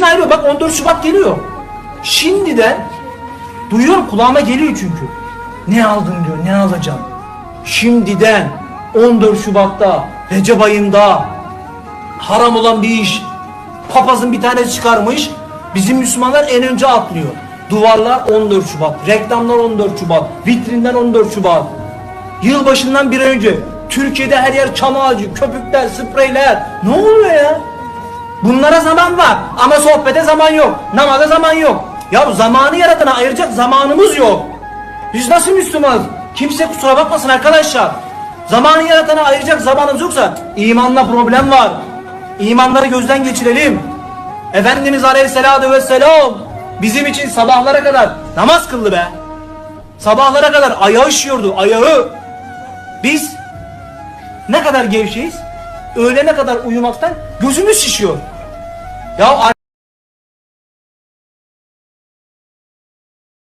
Ayrılıyor. Bak 14 Şubat geliyor. Şimdiden duyuyorum kulağıma geliyor çünkü. Ne aldın diyor, ne alacağım. Şimdiden 14 Şubat'ta, Recep ayında haram olan bir iş. Papazın bir tanesi çıkarmış. Bizim Müslümanlar en önce atlıyor. Duvarlar 14 Şubat, reklamlar 14 Şubat, vitrinler 14 Şubat. Yılbaşından bir önce Türkiye'de her yer çam ağacı, köpükler, spreyler. Ne oluyor ya? Bunlara zaman var ama sohbete zaman yok. Namaza zaman yok. Ya zamanı yaratana ayıracak zamanımız yok. Biz nasıl Müslümanız? Kimse kusura bakmasın arkadaşlar. Zamanı yaratana ayıracak zamanımız yoksa imanla problem var. İmanları gözden geçirelim. Efendimiz Aleyhisselatü Vesselam bizim için sabahlara kadar namaz kıldı be. Sabahlara kadar ayağı üşüyordu ayağı. Biz ne kadar gevşeyiz? Öğlene kadar uyumaktan gözümüz şişiyor. Ya